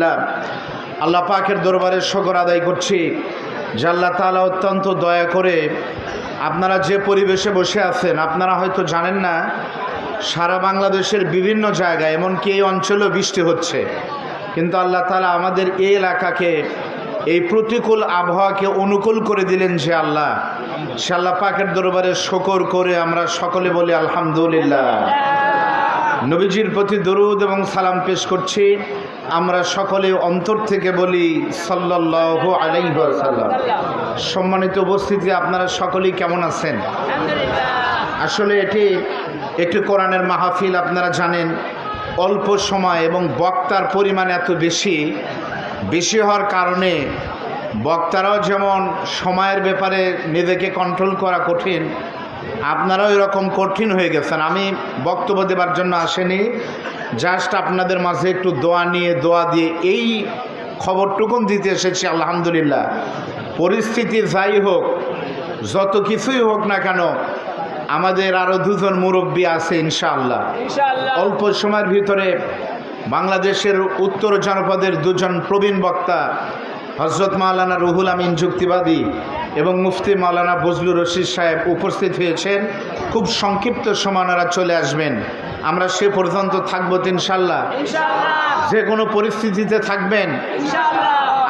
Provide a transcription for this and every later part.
আল্লাহ পাকের দরবারে শকর আদায় করছি যে আল্লাহ তালা অত্যন্ত দয়া করে আপনারা যে পরিবেশে বসে আছেন, আপনারা হয়তো জানেন না, সারা বাংলাদেশের বিভিন্ন জায়গায়, এমনকি এই অঞ্চলেও বৃষ্টি হচ্ছে। কিন্তু আল্লাহ তালা আমাদের এই এলাকাকে, এই প্রতিকূল আবহাওয়াকে অনুকূল করে দিলেন যে আল্লাহ, সে আল্লাহ পাকের দরবারে শকর করে আমরা সকলে বলি আলহামদুলিল্লাহ। নবীজির প্রতি দরুদ এবং সালাম পেশ করছি। আমরা সকলে অন্তর থেকে বলি সাল্লাহ আলাইসাল্লাম সম্মানিত উপস্থিতি আপনারা সকলেই কেমন আছেন? আসলে এটি একটি কোরআনের মাহফিল আপনারা জানেন অল্প সময় এবং বক্তার পরিমাণ এত বেশি। বেশি হওয়ার কারণে বক্তারাও যেমন সময়ের ব্যাপারে নিজেকে কন্ট্রোল করা কঠিন আপনারাও এরকম কঠিন হয়ে গেছেন। আমি বক্তব্য দেবার জন্য আসেনি। জাস্ট আপনাদের মাঝে একটু দোয়া নিয়ে দোয়া দিয়ে এই খবরটুকুন দিতে এসেছি আলহামদুলিল্লাহ। পরিস্থিতি যাই হোক যত কিছুই হোক না কেন আমাদের আরও দুজন মুরব্বী আছে ইনশাআল্লাহ। অল্প সময়ের ভিতরে বাংলাদেশের উত্তর জনপদের দুজন প্রবীণ বক্তা হজরত মাওলানা রুহুল আমিন যুক্তিবাদী এবং মুফতি মাওলানা বজলুর রশিদ সাহেব উপস্থিত হয়েছেন। খুব সংক্ষিপ্ত সময় ওনারা চলে আসবেন। আমরা সে পর্যন্ত থাকব ইনশাল্লাহ যে কোনো পরিস্থিতিতে থাকবেন।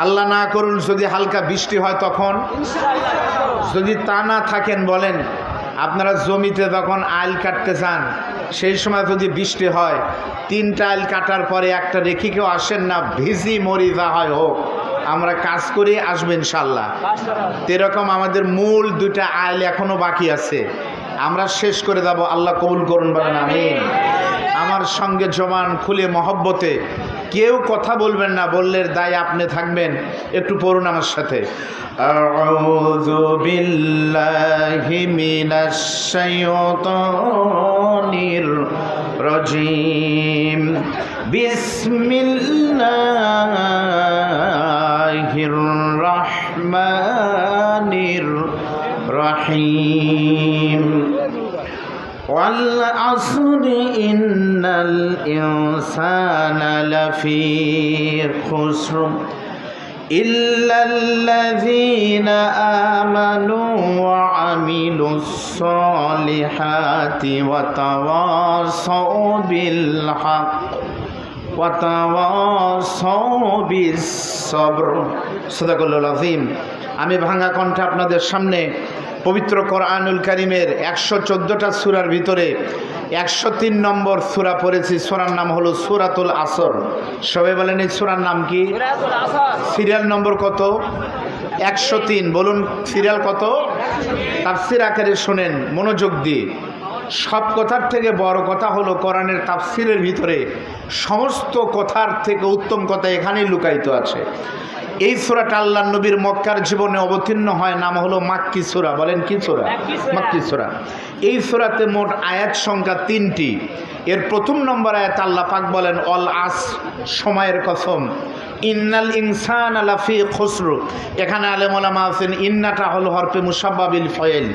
আল্লাহ না করুন যদি হালকা বৃষ্টি হয় তখন। যদি তা না থাকেন বলেন আপনারা জমিতে যখন আইল কাটতে চান সেই সময় যদি বৃষ্টি হয় তিনটা আইল কাটার পরে একটা রেখে কেউ আসেন না ভিজি মরি যা হয় হোক আমরা কাজ করে আসবেন ইনশাল্লাহ এরকম আমাদের মূল দুটা আইল এখনও বাকি আছে। আমরা শেষ করে দেব আল্লাহ কবুল করুন বলেন আমি আমার সঙ্গে জমান খুলে মহব্বতে, কেউ কথা বলবেন না, বললে দায় আপনি থাকবেন। একটু পড়ুন আমার সাথে। আউযু বিল্লাহি রহিম। والعصر إن الإنسان لفي خسر إلا الذين آمنوا وعملوا الصالحات وتواصوا بالحق وتواصوا بالصبر صدق الله العظيم আমি ভাঙা কণ্ঠে আপনাদের সামনে পবিত্র কোরআনুল করিমের একশো চোদ্দোটা সুরার ভিতরে একশো তিন নম্বর সুরা পড়েছি। সুরার নাম হলো সুরাতুল আসর। সবাই বলেন এই সুরার নাম কি? সিরিয়াল নম্বর কত? একশো তিন। বলুন সিরিয়াল কত? তাফসির আকারে শোনেন মনোযোগ দিয়ে। সব কথার থেকে বড় কথা হলো কোরআনের তাফসিরের ভিতরে সমস্ত কথার থেকে উত্তম কথা এখানেই লুকায়িত আছে। এই সুরাটা আল্লাহ নবীর মক্কার জীবনে অবতীর্ণ হয় নাম হলো মাক্কি সুরা। বলেন কি সুরা? মাক্কি সুরা। এই সুরাতে মোট আয়াত সংখ্যা তিনটি। এর প্রথম নম্বর আয়াত আল্লাহ পাক বলেন অল আস সময়ের কসম। ইন্নাল ইনসান আলাফি খসরু। এখানে আলেমলামা আছেন ইন্নাটা হল হরপে মুসাব্বাবিল ফয়েল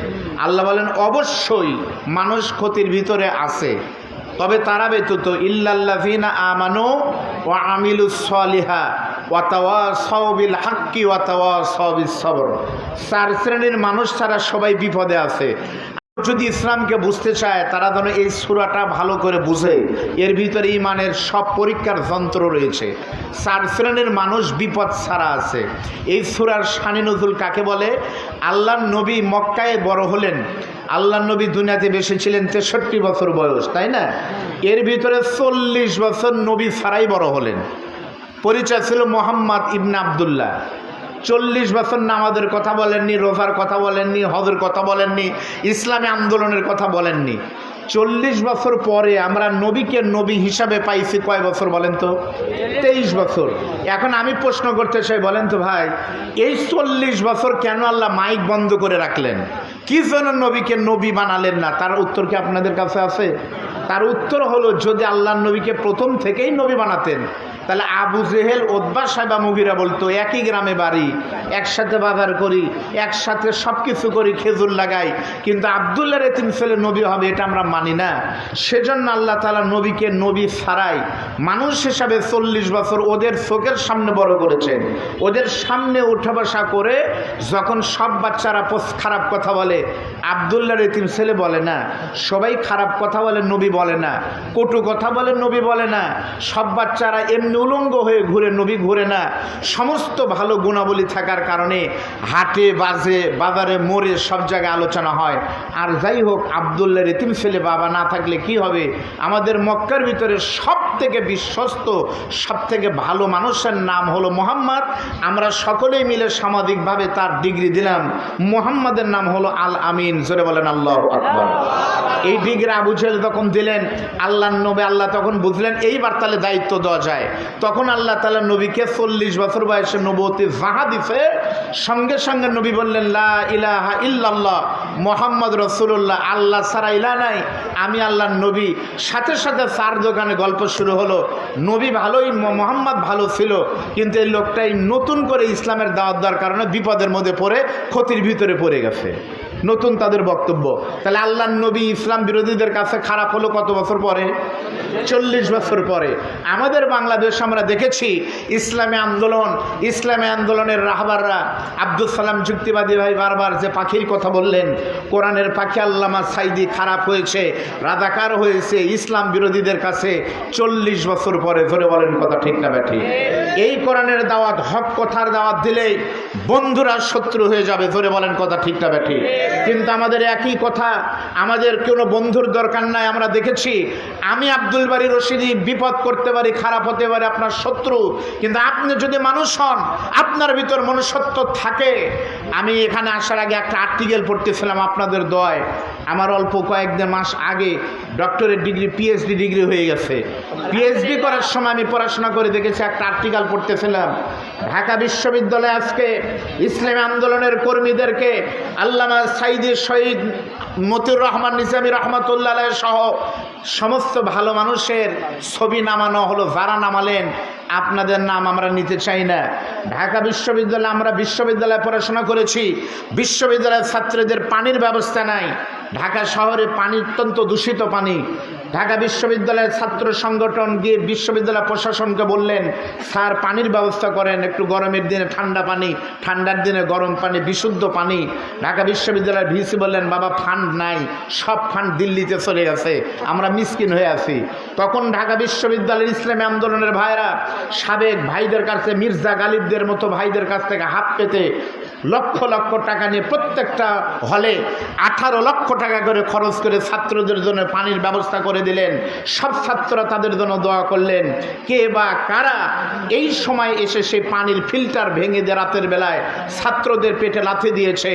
আল্লাহ বলেন অবশ্যই মানুষ ক্ষতির ভিতরে আছে তবে তারা ব্যতীত ইল্লাল্লাযিনা আমানু ওয়া আমিলুস সলিহা। হাক্কি সবর। চার শ্রেণির মানুষ ছাড়া সবাই বিপদে আছে। যদি ইসলামকে বুঝতে চায়, তারা যেন এই সুরাটা ভালো করে বুঝে। এর ভিতরে ইমানের সব পরীক্ষার যন্ত্র রয়েছে। চার শ্রেণির মানুষ বিপদ ছাড়া আছে। এই সুরার শানি নজুল কাকে বলে? আল্লাহ নবী মক্কায় বড় হলেন। আল্লাহ নবী দুনিয়াতে বেশি ছিলেন তেষট্টি বছর বয়স, তাই না? এর ভিতরে চল্লিশ বছর নবী ছাড়াই বড় হলেন। পরিচয় ছিল মোহাম্মদ ইবনে আবদুল্লাহ। চল্লিশ বছর নামাজের কথা বলেননি, রোজার কথা বলেননি, হজের কথা বলেননি, ইসলামী আন্দোলনের কথা বলেননি। চল্লিশ বছর পরে আমরা নবীকে নবী হিসাবে পাইছি কয় বছর বলেন তো? তেইশ বছর। এখন আমি প্রশ্ন করতে চাই, বলেন তো ভাই, এই চল্লিশ বছর কেন আল্লাহ মাইক বন্ধ করে রাখলেন? কি জন্য নবীকে নবী বানালেন না? তার উত্তর কি আপনাদের কাছে আছে? তার উত্তর হলো, যদি আল্লাহ নবীকে প্রথম থেকেই নবী বানাতেন তাহলে আবু জেহেল ওদ্বা সাহেবা, মুগিরা বলতো, একই গ্রামে বাড়ি, একসাথে বাজার করি, একসাথে সব কিছু করি, খেজুর লাগাই। কিন্তু আবদুল্লাহ রেতিম ছেলে নবী হবে, এটা আমরা মানি না। সেজন্য আল্লাহ তালা নবীকে নবী ছাড়াই মানুষ হিসাবে চল্লিশ বছর ওদের চোখের সামনে বড় করেছেন। ওদের সামনে উঠা বসা করে যখন সব বাচ্চারা খারাপ কথা বলে আবদুল্লাহ রেতিম ছেলে বলে না। সবাই খারাপ কথা বলে, নবী বলে না। কটু কথা বলে, নবী বলে না। সব বাচ্চারা এমনি উলঙ্গ হয়ে ঘুরে, নবী ঘুরে না, সমস্ত ভালো গুণাবলী থাকার কারণে হাটে, বাজে, বাজারে, মোড়ে সব জায়গায় আলোচনা হয়। আর যাই হোক আবদুল্লাহ রেতিম ছেলে বাবা না থাকলে কি হবে? আমাদের মক্কার ভিতরে সব থেকে বিশ্বস্ত সব থেকে ভালো মানুষের নাম হলো মোহাম্মদ। আমরা সকলেই মিলে সামাজিকভাবে তার ডিগ্রি দিলাম। মোহাম্মদের নাম হলো আল আমিন। জোরে বলেন, আল্লাহ আকবর। এই ডিগ্রি আবু জেহেল তখন দিলেন। আল্লাহ নবী আল্লাহ তখন বুঝলেন, এইবার তাহলে দায়িত্ব দেওয়া যায়। তখন আল্লাহ তালা নবীকে চল্লিশ বছর বয়সে নবতী জাহা দিছে। সঙ্গে সঙ্গে নবী বললেন, লা ইলাহা ইল্লাল্লাহ, মোহাম্মদ রসুল্লাহ আল্লাহ সারা ইলা নাই। আমি আল্লাহ নবী। সাথে সাথে চার দোকানে গল্প শুরু হলো। নবী ভালোই মোহাম্মদ ভালো ছিল, কিন্তু এই লোকটাই নতুন করে ইসলামের দাওয়াত দেওয়ার কারণে বিপদের মধ্যে পড়ে, ক্ষতির ভিতরে পড়ে গেছে। নতুন তাদের বক্তব্য। তাহলে আল্লাহ নবী ইসলাম বিরোধীদের কাছে খারাপ হলো কত বছর পরে? চল্লিশ বছর পরে। আমাদের বাংলাদেশ আমরা দেখেছি ইসলামী আন্দোলন, ইসলামী আন্দোলনের রাহবাররা আব্দুল সালাম যুক্তিবাদী ভাই বারবার যে পাখির কথা বললেন, কোরআনের পাখি আল্লামা সাইদি খারাপ হয়েছে, রাজাকার হয়েছে, ইসলাম বিরোধীদের কাছে চল্লিশ বছর পরে ধরে বলেন কথা ঠিক না ব্যাঠি এই কোরআনের দাওয়াত, হক কথার দাওয়াত দিলেই বন্ধুরা শত্রু হয়ে যাবে, ধরে বলেন কথা ঠিক না ব্যাঠি কিন্তু আমাদের একই কথা, আমাদের কোনো বন্ধুর দরকার নাই, আমরা দেখেছি। আমি আব্দুল বাড়ি রশিদি, বিপদ করতে পারি, খারাপ হতে পারে, আপনার শত্রু। কিন্তু আপনি যদি মানুষ হন, আপনার ভিতর মনুষ্যত্ব থাকে। আমি এখানে আসার আগে একটা আর্টিকেল পড়তেছিলাম আপনাদের দয় আমার অল্প কয়েকদিন মাস আগে ডক্টরের ডিগ্রি পিএইচডি ডিগ্রি হয়ে গেছে। পিএইচডি করার সময় আমি পড়াশোনা করে দেখেছি, একটা আর্টিকেল পড়তেছিলাম। ঢাকা বিশ্ববিদ্যালয়ে আজকে ইসলামী আন্দোলনের কর্মীদেরকে আল্লামা সাইদি শহীদ মতিউর রহমান নিজামি রহমতুল্লাহ সহ সমস্ত ভালো মানুষের ছবি নামানো হলো যারা নামালেন। আপনাদের নাম আমরা নিতে চাই না। ঢাকা বিশ্ববিদ্যালয়ে আমরা বিশ্ববিদ্যালয়ে পড়াশোনা করেছি। বিশ্ববিদ্যালয়ের ছাত্রদের পানির ব্যবস্থা নাই। ঢাকা শহরে পানি অত্যন্ত দূষিত পানি। ঢাকা বিশ্ববিদ্যালয়ের ছাত্র সংগঠন গিয়ে বিশ্ববিদ্যালয় প্রশাসনকে বললেন, স্যার, পানির ব্যবস্থা করেন, একটু গরমের দিনে ঠান্ডা পানি, ঠান্ডার দিনে গরম পানি, বিশুদ্ধ পানি। ঢাকা বিশ্ববিদ্যালয়ের ভিসি বললেন, বাবা, ফান্ড নাই, সব ফান্ড দিল্লিতে চলে গেছে, আমরা মিসকিন হয়ে আছি। তখন ঢাকা বিশ্ববিদ্যালয়ের ইসলামী আন্দোলনের ভাইরা সাবেক ভাইদের কাছে মির্জা গালিবদের মতো ভাইদের কাছ থেকে হাত পেতে লক্ষ লক্ষ টাকা নিয়ে প্রত্যেকটা হলে আঠারো লক্ষ টাকা করে খরচ করে ছাত্রদের জন্য পানির ব্যবস্থা করে দিলেন। সব ছাত্ররা তাদের জন্য দোয়া করলেন। কে বা কারা এই সময় এসে সেই পানির ফিল্টার ভেঙে দিয়ে রাতের বেলায়, ছাত্রদের পেটে লাথি দিয়েছে।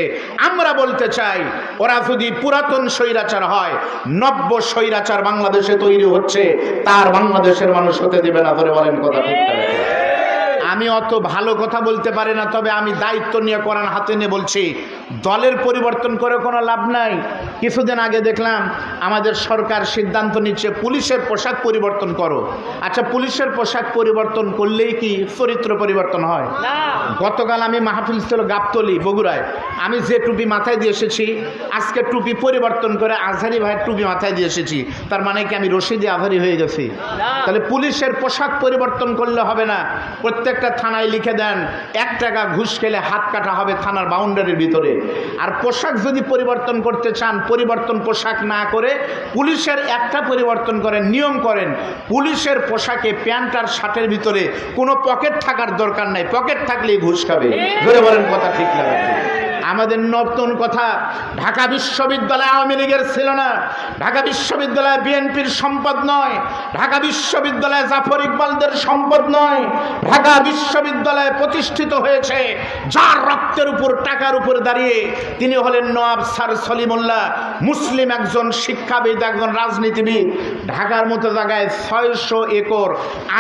আমরা বলতে চাই, ওরা যদি পুরাতন স্বৈরাচার হয়, নব্য স্বৈরাচার বাংলাদেশে তৈরি হচ্ছে, তার বাংলাদেশের মানুষ হতে দেবে না ধরে বলেন কথা ঠিক? আমি অত ভালো কথা বলতে পারি না তবে আমি দায়িত্ব নিয়ে কোরআন হাতে নিয়ে বলছি। দলের পরিবর্তন করে কোনো লাভ নাই। কিছুদিন আগে দেখলাম আমাদের সরকার সিদ্ধান্ত নিচ্ছে পুলিশের পোশাক পরিবর্তন করো। আচ্ছা পুলিশের পোশাক পরিবর্তন করলেই কি চরিত্র পরিবর্তন হয়? গতকাল আমি মাহফিল ছিল গাবতলি বগুড়ায়। আমি যে টুপি মাথায় দিয়ে এসেছি আজকে টুপি পরিবর্তন করে আজহারি ভাইয়ের টুপি মাথায় দিয়ে এসেছি। তার মানে কি আমি রশিদি আজহারি হয়ে গেছি? তাহলে পুলিশের পোশাক পরিবর্তন করলে হবে না। প্রত্যেকটা থানায় লিখে দেন এক টাকা ঘুষ খেলে হাত কাটা হবে থানার বাউন্ডারির ভিতরে। আর পোশাক যদি পরিবর্তন করতে চান পরিবর্তন পোশাক না করে পুলিশের একটা পরিবর্তন করেন নিয়ম করেন। পুলিশের পোশাকে প্যান্ট আর শার্টের ভিতরে কোনো পকেট থাকার দরকার নাই। পকেট থাকলেই ঘুষ খাবে। ধরে বলেন কথা ঠিক লাগে আমাদের নতুন কথা ঢাকা বিশ্ববিদ্যালয় আওয়ামী লীগের ছিল না। ঢাকা বিশ্ববিদ্যালয় বিএনপির সম্পদ নয়। ঢাকা বিশ্ববিদ্যালয় জাফর ইকবালদের সম্পদ নয়। ঢাকা বিশ্ববিদ্যালয় প্রতিষ্ঠিত হয়েছে যার রক্তের উপর, টাকার উপর দাঁড়িয়ে। তিনি হলেন নওয়াব স্যার সলিমুল্লাহ, মুসলিম একজন শিক্ষাবিদ, একজন রাজনীতিবিদ। ঢাকার মতো জায়গায় ছয়শো একর,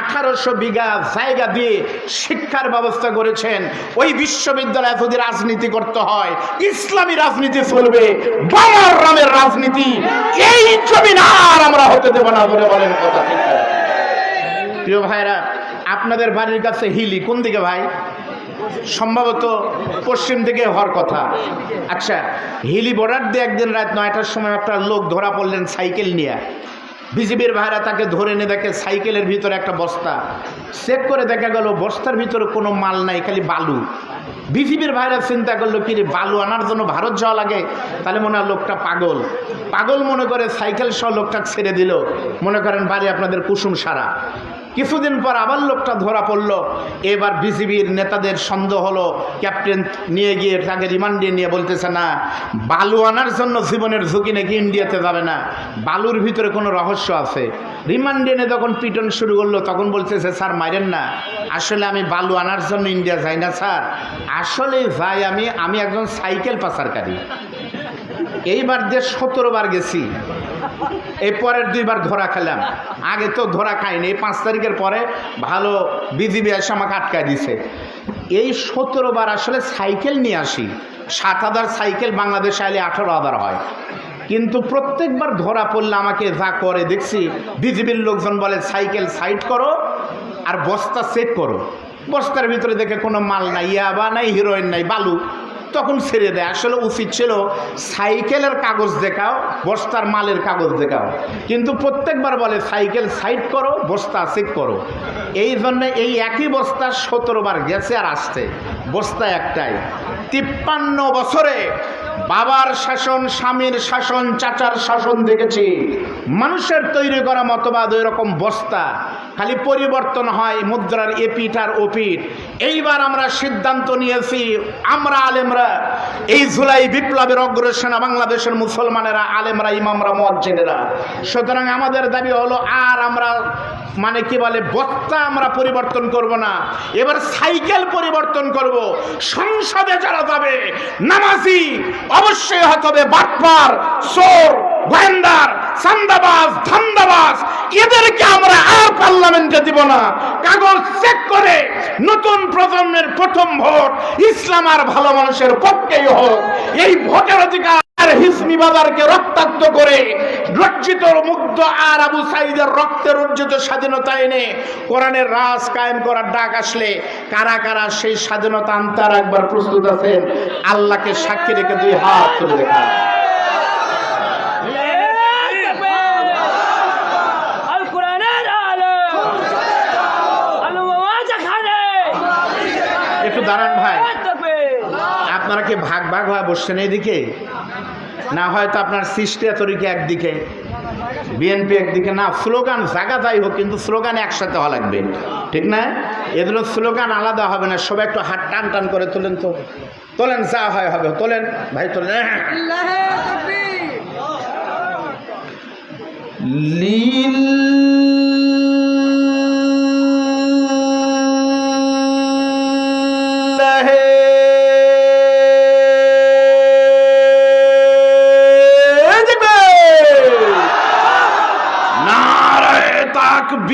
আঠারোশো বিঘা জায়গা দিয়ে শিক্ষার ব্যবস্থা করেছেন। ওই বিশ্ববিদ্যালয়ে যদি রাজনীতি করতে হয় ইসলামী রাজনীতি চলবে, বাবার রামের রাজনীতি, এই জমিন আর আমরা হতে দেব না বলে বলেন কথা প্রিয় ভাইরা, আপনাদের বাড়ির কাছে হিলি, কোন দিকে ভাই? সম্ভবত পশ্চিম দিকে হওয়ার কথা। আচ্ছা হিলি বর্ডার দিয়ে একদিন রাত নয়টার সময় একটা লোক ধরা পড়লেন সাইকেল নিয়ে। বিজিবির ভাইরা তাকে ধরে এনে দেখে সাইকেলের ভিতরে একটা বস্তা। চেক করে দেখা গেল বস্তার ভিতরে কোনো মাল নাই, খালি বালু। বিজিবির ভাইরা চিন্তা করল, কি বালু আনার জন্য ভারত যাওয়া লাগে? তাহলে মনে হয় লোকটা পাগল। পাগল মনে করে সাইকেল সহ লোকটা ছেড়ে দিল। মনে করেন, বাড়ি আপনাদের কুসুম সারা। কিছুদিন পর আবার লোকটা ধরা পড়ল। এবার বিসিবির নেতাদের সন্দেহ হলো। ক্যাপ্টেন নিয়ে গিয়ে তাকে রিমান্ডে নিয়ে বলতেছে, না, বালু আনার জন্য জীবনের ঝুঁকি নাকি ইন্ডিয়াতে যাবে না। বালুর ভিতরে কোনো রহস্য আছে। রিমান্ডে নিয়ে যখন পিটন শুরু করল, তখন বলতেছে, স্যার, মারেন না। আসলে আমি বালু আনার জন্য ইন্ডিয়া যাই না, স্যার। আসলে যাই আমি আমি একজন সাইকেল পাচারকারী। এইবার দিয়ে সতেরো বার গেছি, এই পরের দুইবার ধরা খেলাম। আগে তো ধরা খাইনি, এই পাঁচ তারিখের পরে ভালো বিজিবি এসে আমাকে আটকায় দিছে। এই সতেরো বার আসলে সাইকেল নিয়ে আসি। সাত হাজার সাইকেল বাংলাদেশে আলে আঠারো হাজার হয়। কিন্তু প্রত্যেকবার ধরা পড়লে আমাকে যা করে, দেখছি বিজিবির লোকজন বলে, সাইকেল সাইড করো আর বস্তা চেক করো। বস্তার ভিতরে দেখে কোনো মাল নাই ইয়াবা নাই, হিরোইন নাই, বালু। তখন ছেড়ে দেয়। আসলে উচিত ছিল সাইকেলের কাগজ দেখাও, বস্তার মালের কাগজ দেখাও। কিন্তু প্রত্যেকবার বলে, সাইকেল সাইড করো, বস্তা চেক করো। এই জন্য এই একই বস্তা সতেরো বার গেছে আর আসছে। বস্তা একটাই। তিপ্পান্ন বছরে বাবার শাসন স্বামীর শাসন চাচার শাসন দেখেছি। মানুষের তৈরি করা মতবাদ ওই রকম বস্তা। খালি পরিবর্তন হয় মুদ্রার এপিট আর ওপিট এইবার আমরা সিদ্ধান্ত নিয়েছি, আমরা আলেমরা, এই জুলাই বিপ্লবের অগ্রসেনা বাংলাদেশের মুসলমানেরা, আলেমরা, ইমামরা মজ্জেনেরা সুতরাং আমাদের দাবি হলো, আর আমরা মানে কি বলে, বস্তা আমরা পরিবর্তন করব না। এবার সাইকেল পরিবর্তন করব। সংসদে যারা যাবে, নামাজি অবশ্যই হতে হবে, বাটপার, চোর গোয়েন্দার চান্দাবাজ, ধান্দাবাজ, এদেরকে আমরা আর পার্লামেন্টে দিব না। কাগজ চেক করে নতুন প্রজন্মের প্রথম ভোট ইসলাম আর ভালো মানুষের পক্ষেই হোক। এই ভোটের অধিকার আর হিসমি বাজারকে রক্তাক্ত করে লজ্জিত, মুগ্ধ আর আবু সাইদের রক্তে রঞ্জিত স্বাধীনতা এনে কোরআনের রাজ কায়েম করার ডাক আসলে কারা কারা সেই স্বাধীনতা আনতে আর একবার প্রস্তুত আছেন, আল্লাহকে সাক্ষী রেখে দুই হাত তুলে দেখা দাঁড়ান ভাই। আপনারা কি ভাগ ভাগ হয়ে বসছেন এইদিকে? না হয়তো আপনার সৃষ্টি তরিকে একদিকে। বিএনপি একদিকে। না স্লোগান জায়গা যাই হোক কিন্তু স্লোগান একসাথে হওয়া লাগবে। ঠিক না? এগুলো স্লোগান আলাদা হবে না সবাই একটু হাত টান টান করে তোলেন তো। তোলেন যা হয় হবে তোলেন। ভাই তোলেন। লিল্লাহে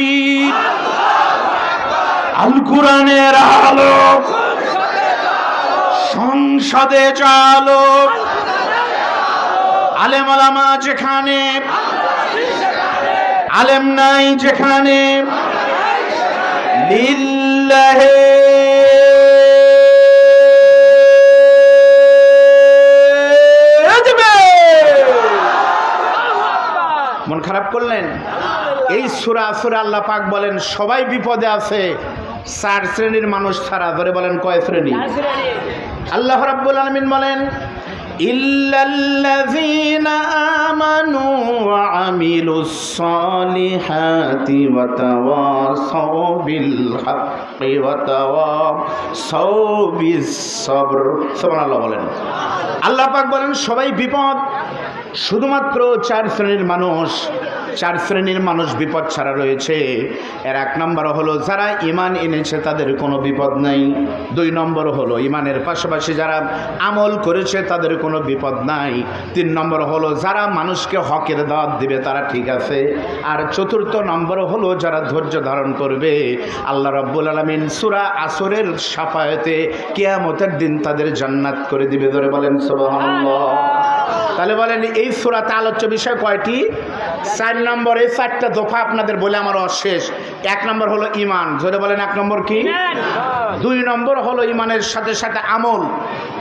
তাকবীর আল কোরআনের আলো সংসদে চালো আলেম যেখানে, আলেম নাই যেখানে, লিল্লাহে। মন খারাপ করলেন এই সুরা সুরা আল্লাহ পাক বলেন সবাই বিপদে আছে চার শ্রেণির মানুষ ছাড়া। ধরে বলেন কয় শ্রেণি? আল্লাহ রাব্বুল আলামিন বলেন ইল্লাল্লাযীনা আমানু ওয়া আমিলুস সালিহাতি ওয়া তাওয়াসাউ বিল হাক্কি ওয়া তাওয়াসাউ বিস সবর সুবহানাল্লাহ বলেন। আল্লাহ পাক বলেন সবাই বিপদ শুধুমাত্র চার শ্রেণির মানুষ। চার শ্রেণির মানুষ বিপদ ছাড়া রয়েছে। এর এক নম্বর হলো, যারা ইমান এনেছে তাদের কোনো বিপদ নাই। দুই নম্বর হলো ইমানের পাশাপাশি যারা আমল করেছে তাদের কোনো বিপদ নাই। তিন নম্বর হলো, যারা মানুষকে হকের দাওয়াত দিবে তারা ঠিক আছে। আর চতুর্থ নম্বর হলো, যারা ধৈর্য ধারণ করবে, আল্লাহ রাব্বুল আলমিন সুরা আসরের সাফায়তে কেয়ামতের দিন তাদের জান্নাত করে দিবে। ধরে বলেন, সুবহানাল্লাহ। তাহলে বলেন, এই সুরাতে আলোচ্য বিষয় কয়টি? চার নম্বর, এই চারটা দফা আপনাদের বলে আমার অশেষ। এক নম্বর হলো ইমান ধরে বলেন, এক নম্বর কি? দুই নম্বর হলো ইমানের সাথে সাথে আমল।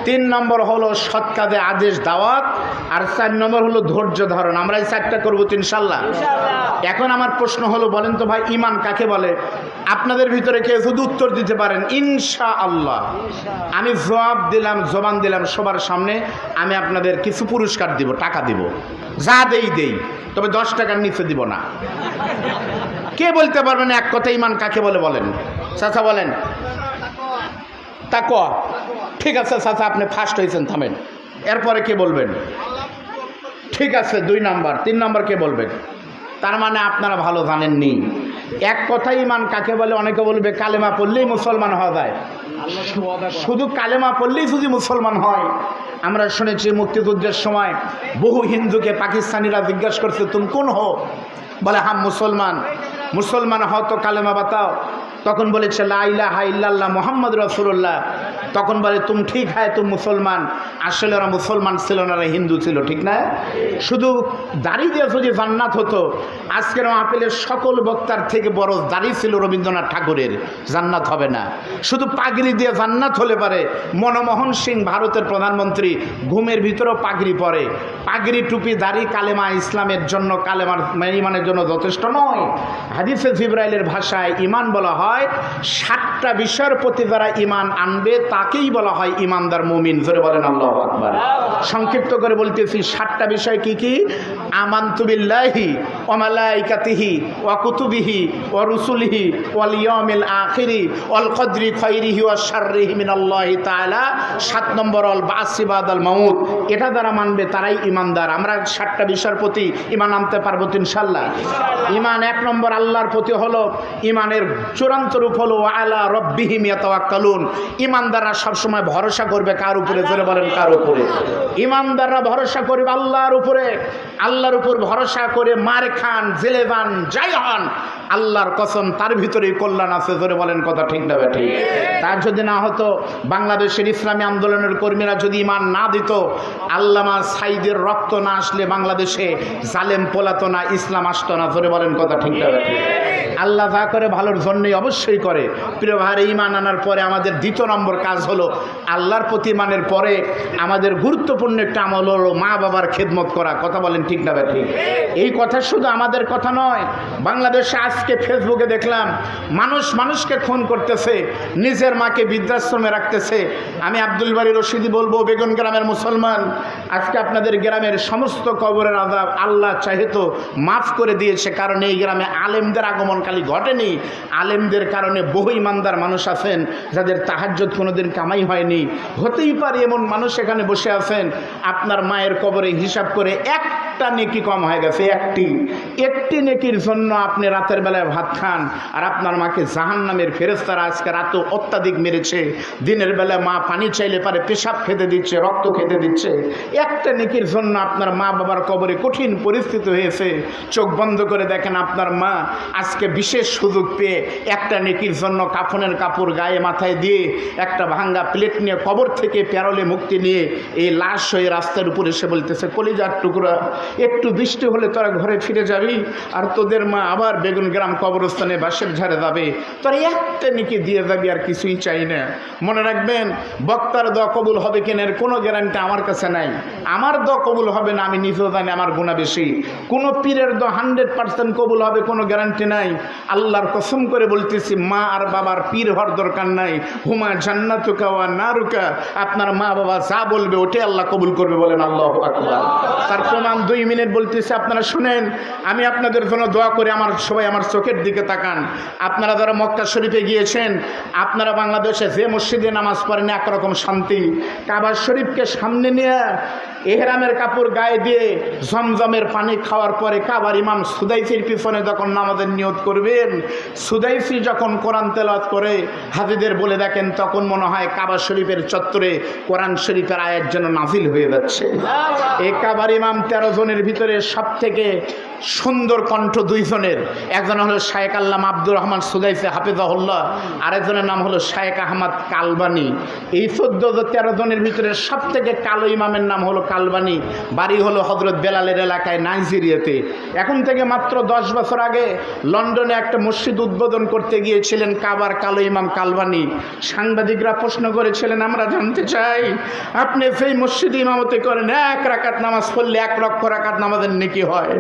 তিন নম্বর হলো সৎ কাজে আদেশ দাওয়াত। আর চার নম্বর হলো ধৈর্য ধারণ। আমরা এই চারটা করব ইনশাল্লাহ। এখন আমার প্রশ্ন হলো বলেন তো ভাই ইমান কাকে বলে? আপনাদের ভিতরে কেউ শুধু উত্তর দিতে পারেন ইনশা আল্লাহ আমি জবাব দিলাম জবান দিলাম সবার সামনে। আমি আপনাদের কিছু পুরস্কার দিব টাকা দিব। যা দেই দেই। তবে দশ টাকার নিচে দিব না। কে বলতে পারবেন এক কথা ইমান কাকে বলে বলেন? চাচা বলেন। তাকোয়া ঠিক আছে চাচা আপনি ফার্স্ট হয়েছেন থামেন। এরপরে কে বলবেন? ঠিক আছে, দুই নাম্বার। তিন নাম্বার কে বলবেন? তার মানে আপনারা ভালো জানেননি। এক কথাই ইমান কাকে বলে? অনেকে বলবে, কালেমা পড়লেই মুসলমান হওয়া যায়। শুধু কালেমা পড়লেই যদি মুসলমান হয়। আমরা শুনেছি মুক্তিযুদ্ধের সময় বহু হিন্দুকে, পাকিস্তানিরা জিজ্ঞাসা করছে, তুমি কোন হো? বলে, হাম মুসলমান। মুসলমান হও তো কালেমা বাতাও। তখন বলেছে লাইলা হাইল্লাল্লাহ মোহাম্মদ রসুল্লাহ তখন বলে, তুমি ঠিক হয়, তুমি মুসলমান। আসলে ওরা মুসলমান ছিল না, ওরা হিন্দু ছিল, ঠিক না? শুধু দাড়ি দিয়ে যদি জান্নাত হতো, আজকের আপেলের সকল বক্তার থেকে বড় দাড়ি ছিল রবীন্দ্রনাথ ঠাকুরের। জান্নাত হবে না। শুধু পাগড়ি দিয়ে জান্নাত হলে পারে। মনমোহন সিং ভারতের প্রধানমন্ত্রী, ঘুমের ভিতরেও পাগড়ি পরে। পাগড়ি, টুপি, দাড়ি কালেমা ইসলামের জন্য, কালেমার ইমানের জন্য যথেষ্ট নয়। হাদিসে জিব্রাইলের ভাষায় ইমান বলা হয় হয় ষাট সাতটা বিষয়ের প্রতি যারা ইমান আনবে, তাকেই বলা হয় ইমানদার মুমিন। ধরে বলেন আল্লাহ আকবার। সংক্ষিপ্ত করে বলতেছি, সাতটা বিষয় কি কি? আমান্তুবিল্লাহি ওমালাইকাতিহি ওয়া কুতুবিহি ওয়া রুসুলিহি ওয়াল ইয়াউমিল আখিরি ওয়াল কদরি খাইরিহি ওয়া শাররিহি মিনাল্লাহি তাআলা। সাত নম্বর অল বাসিবাদ আল মাউত। এটা যারা মানবে, তারাই ইমানদার আমরা সাতটা বিষয়ের প্রতি ইমান আনতে পারব তো ইনশাল্লাহ ইমান এক নম্বর আল্লাহর প্রতি হলো ইমানের চূড়ান্ত রূপ হলো আলা রব্বিহিম ইমানদাররা সবসময় ভরসা করবে কার উপরে? জোরে বলেন, কার উপরে? ইমানদাররা ভরসা করবে আল্লাহর উপরে। আল্লাহর উপর ভরসা করে মার খান, জেলে যান, যাই হন, আল্লাহর কসম, তার ভিতরেই কল্যাণ আছে। জোরে বলেন কথা ঠিক না ঠিক তার যদি না হতো, বাংলাদেশের ইসলামী আন্দোলনের কর্মীরা যদি ইমান না দিত, আল্লামা সাইদের রক্ত না আসলে বাংলাদেশে জালেম পোলাতো না ইসলাম আসতো না। জোরে বলেন কথা ঠিক না ঠিক আল্লাহ যা করে ভালোর জন্যই অবশ্যই করে। প্রিয় ভাইয়ের ইমান আনার পরে আমাদের দ্বিতীয় নম্বর কাজ হলো আল্লাহর প্রতি ইমানের পরে আমাদের গুরুত্বপূর্ণ একটা আমল হলো মা বাবার খেদমত করা। কথা বলেন ঠিক না বা ঠিক। এই কথা শুধু আমাদের কথা নয়, বাংলাদেশে আজকে ফেসবুকে দেখলাম, মানুষ মানুষকে খুন করতেছে, নিজের মাকে বৃদ্ধাশ্রমে রাখতেছে। আমি আব্দুল বাড়ি রশিদি বলব বেগুন গ্রামের মুসলমান, আজকে আপনাদের গ্রামের সমস্ত কবরের আদাব আল্লাহ চাহিত মাফ করে দিয়েছে, কারণ এই গ্রামে আলেমদের আগমনকালী ঘটেনি। আলেমদের কারণে বহু ইমানদার মানুষ আছেন, যাদের তাহাজ্জত কোনোদিন কামাই হয়নি। হতেই পারে এমন মানুষ এখানে বসে আছেন। আপনার মায়ের কবরে হিসাব করে একটা নেকি কম হয়ে গেছে, একটি। একটি নেকির জন্য আপনি রাতের বেলায় ভাত খান, আর আপনার মাকে জাহান নামের ফেরেস্তারা আজকে রাতে অত্যাধিক মেরেছে। দিনের বেলায় মা পানি চাইলে পারে, পেশাব খেতে দিচ্ছে, রক্ত খেতে দিচ্ছে। একটা নেকির জন্য আপনার মা বাবার কবরে কঠিন পরিস্থিতি হয়েছে। চোখ বন্ধ করে দেখেন আপনার মা আজকে বিশেষ সুযোগ পেয়ে একটা নেকির জন্য কাফনের কাপড় গায়ে মাথায় দিয়ে একটা ভাঙ্গা প্লেট নিয়ে কবর থেকে প্যারলে মুক্তি নিয়ে এই লাশ হয়ে রাস্তার উপরে এসে বলতেছে, কলিজার টুকরা একটু বৃষ্টি হলে তোরা ঘরে ফিরে যাবি, আর তোদের মা আবার বেগুন গ্রাম কবরস্থানে বাসের ঝাড়ে যাবে তোরা একটা নেকি দিয়ে যাবি, আর কিছুই চাই না। মনে রাখবেন, বক্তার দোয়া কবুল হবে কিনা এর কোনো গ্যারান্টি আমার কাছে নাই। আমার দোয়া কবুল হবে না, আমি নিজেও জানি আমার গুণা বেশি। কোনো পীরের দোয়া হান্ড্রেড পার্সেন্ট কবুল হবে, কোনো গ্যারান্টি নাই। আল্লাহর কসম করে বলতেছি, মা আর বাবার পীর হওয়ার দরকার নাই। হুমা জান্নাতুকা ওয়া নারুকা। আপনার মা বাবা যা বলবে, ওটাই আল্লাহ কবুল করবে বলেন আল্লাহ তার প্রমাণ দুই মিনিট বলতেছি, আপনারা শুনেন, আমি আপনাদের জন্য দোয়া করে, আমার সবাই আমার চোখের দিকে তাকান। আপনারা যারা মক্কা শরীফে গিয়েছেন, আপনারা বাংলাদেশে যে মসজিদে নামাজ পড়েন, একরকম শান্তি। কাবার শরীফকে সামনে নিয়ে এহরামের কাপড় গায়ে দিয়ে জমজমের পানি খাওয়ার পরে কাবার ইমাম সুদাইসির পিছনে যখন নামাজের নিয়ত করবেন সুদাইসি যখন কোরআন তেলাত করে হাজিদের বলে দেখেন তখন মনে হয় কাবা শরীফের চত্বরে কোরআন শরীফের আয়ের জন্য নাজিল হয়ে যাচ্ছে। এ কাবার ইমাম তেরো জনের ভিতরে সব থেকে সুন্দর কণ্ঠ দুইজনের। একজন হলো শায়েক আল্লাম আব্দুর রহমান সুদাইফে হাফিজাহুল্লাহ, আরেকজনের নাম হলো শায়েক আহমদ কালবানি। এই চোদ্দ তেরো জনের ভিতরে সব থেকে কালো ইমামের নাম হলো কালবানি। বাড়ি হলো হজরত বেলালের এলাকায় নাইজেরিয়াতে। এখন থেকে মাত্র দশ বছর আগে লন্ডনে একটা মসজিদ উদ্বোধন করতে গিয়েছিলেন কাবার কালো ইমাম কালবানি। সাংবাদিকরা প্রশ্ন করেছিলেন, আমরা জানতে চাই, আপনি সেই মসজিদে ইমামতি করেন, এক রাকাত নামাজ পড়লে এক লক্ষ রাকাত নামাজের নেকি হয়?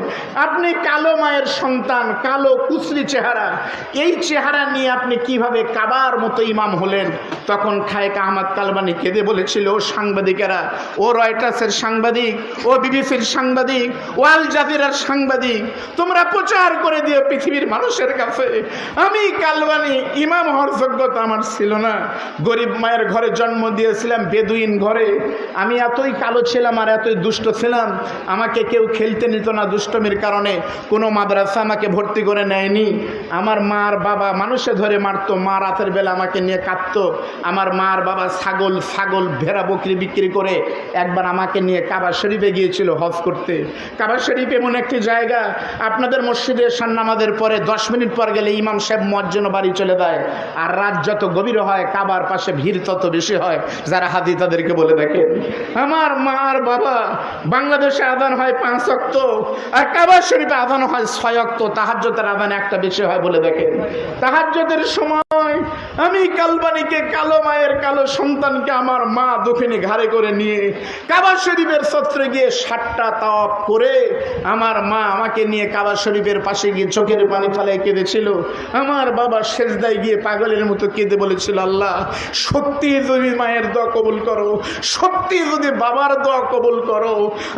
আপনি কালো মায়ের সন্তান, কালো কুচরি চেহারা। এই চেহারা নিয়ে আপনি কীভাবে কাবার মতো ইমাম হলেন? তখন খায়েক আহমদ কালবানি কেঁদে বলেছিল, ও সাংবাদিকেরা, ও রয়টার্সের সাংবাদিক, ও বিবিসির সাংবাদিক, ও আল জাজিরার সাংবাদিক, তোমরা প্রচার করে দিও পৃথিবীর মানুষের কাছে। আমি কালবানি, ইমাম হওয়ার যোগ্যতা আমার ছিল না। গরিব মায়ের ঘরে জন্ম দিয়েছিলাম, বেদুইন ঘরে। আমি এতই কালো ছিলাম আর এতই দুষ্ট ছিলাম। আমাকে কেউ খেলতে নিত না দুষ্টমির কারণে। কোনো মাদ্রাসা আমাকে ভর্তি করে নেয়নি। আমার মার বাবা মানুষে ধরে মারতো, মা রাতের বেলা আমাকে নিয়ে কাঁদতো। আমার মার বাবা ছাগল ছাগল ভেড়া বকরি বিক্রি করে একবার আমাকে নিয়ে কাবা শরীফে গিয়েছিল হজ করতে। কাবা শরীফ এমন একটি জায়গা, আপনাদের মসজিদে সান্নামাদের পরে দশ মিনিট পর গেলে ইমাম সাহেব মজ্জন বাড়ি চলে দেয় আর রাত যত গভীর হয়, কাবার পাশে ভিড় তত বেশি হয়। যারা হাদি তাদেরকে বলে দেখেন। আমার মার বাবা বাংলাদেশে আদান হয় পাঁচ অক্ত। আর কাবার শরীফে আদান হয় ছয় অক্ত তাহাজ্যতের আদান একটা বেশি হয় বলে দেখেন। তাহাজ্যতের সময় আমি কালবানিকে কালো মায়ের কালো সন্তানকে, আমার মা দক্ষিণে ঘাড়ে করে নিয়ে কাবা শরীফের সত্রে গিয়ে সাতটা তাপ করে আমার মা আমাকে নিয়ে কাবা শরীফের পাশে গিয়ে চোখের পানি ফেলায় কেঁদেছিল। আমার বাবা শেষদায় গিয়ে পাগলের মতো কেঁদে বলেছিল, আল্লাহ, সত্যি যদি মায়ের দোয়া কবুল করো, সত্যি যদি বাবার দোয়া কবুল করো,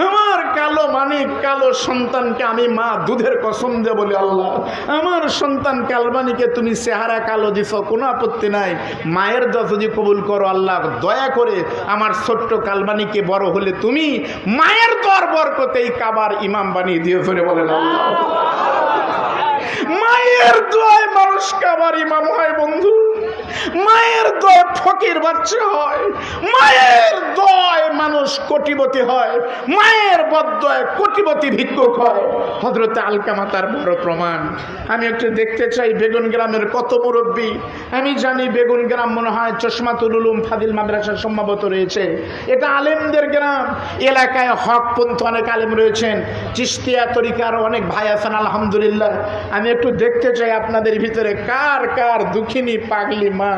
আমার কালো মানিক, কালো সন্তানকে আমি মা দুধের কসম দে বলি, আল্লাহ, আমার সন্তান কালবানিকে তুমি চেহারা কালো দিছ, কোনো আপত্তি নাই। মায়ের দোয়া যদি কবুল করো, আল্লাহ, দয়া করে আমার ছোট্ট কালবানিকে বড় হলে তুমি মায়ের দর বরকতে এই কাবার ইমাম বানিয়ে দিয়ে ধরে বলেন আল্লাহ। মায়ের দোয়ায় মানুষ কাবার ইমাম হয়, বন্ধু। মায়ের দয় ফকির বাচ্চা হয়। মায়ের মানুষ কোটিপতি হয়, মায়ের বদয় কোটিপতি ভিক্ষুক হয়। হজরতে আলকামা তার বড় প্রমাণ। আমি একটু দেখতে চাই বেগুন গ্রামের কত মুরব্বী। আমি জানি বেগুন গ্রাম মনে হয় চশমাতুল উলুম ফাদিল মাদ্রাসা সম্ভবত রয়েছে। এটা আলেমদের গ্রাম। এলাকায় হকপন্থ অনেক আলেম রয়েছেন। চিস্তিয়া তরিকার অনেক ভাই আছেন, আলহামদুলিল্লাহ। আমি একটু দেখতে চাই আপনাদের ভিতরে কার কার দুঃখিনী পাগলি মা।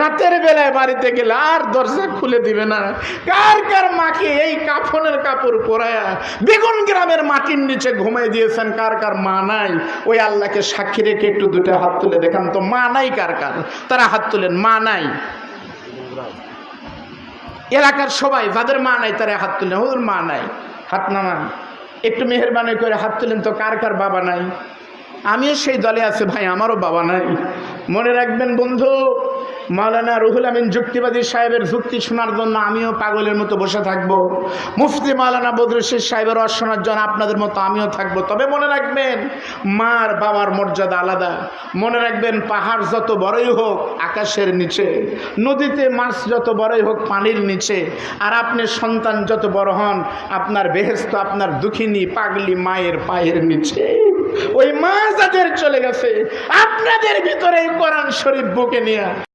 রাতের বেলায় বাড়িতে গেলে আর দরজা খুলে দিবে না। কার কার মাকে এই কাফনের কাপড় পরায়া বেগুন গ্রামের মাটির নিচে ঘুমাই দিয়েছেন। কার কার? মা নাই। ওই আল্লাহকে সাক্ষী রেখে একটু দুটো হাত তুলে দেখান তো, মা নাই কার কার? তারা হাত তুলেন, মা নাই। এলাকার সবাই, যাদের মা নাই তারা হাত তুলেন। ওর মা নাই। হাত নামান একটু মেহরবানি করে হাত তুলেন তো, কার কার বাবা নাই? আমিও সেই দলে আছে, ভাই, আমারও বাবা নাই। মনে রাখবেন বন্ধু মাওলানা রুহুল আমিন যুক্তিবাদী সাহেবের যুক্তি শোনার জন্য আমিও পাগলের মতো বসে থাকব। মুফতি মাওলানা বদরুশের সাহেবের অশোনার জন্য আপনাদের মতো আমিও থাকব। তবে মনে রাখবেন, মার বাবার মর্যাদা আলাদা। মনে রাখবেন, পাহাড় যত বড়ই হোক আকাশের নিচে, নদীতে মাছ যত বড়ই হোক পানির নিচে, আর আপনি সন্তান যত বড় হন, আপনার বেহেস্ত আপনার দুঃখিনী, পাগলি মায়ের পায়ের নিচে। ওই মা যাদের চলে গেছে, আপনাদের ভিতরে কোরআন শরীফ বুকে নিয়ে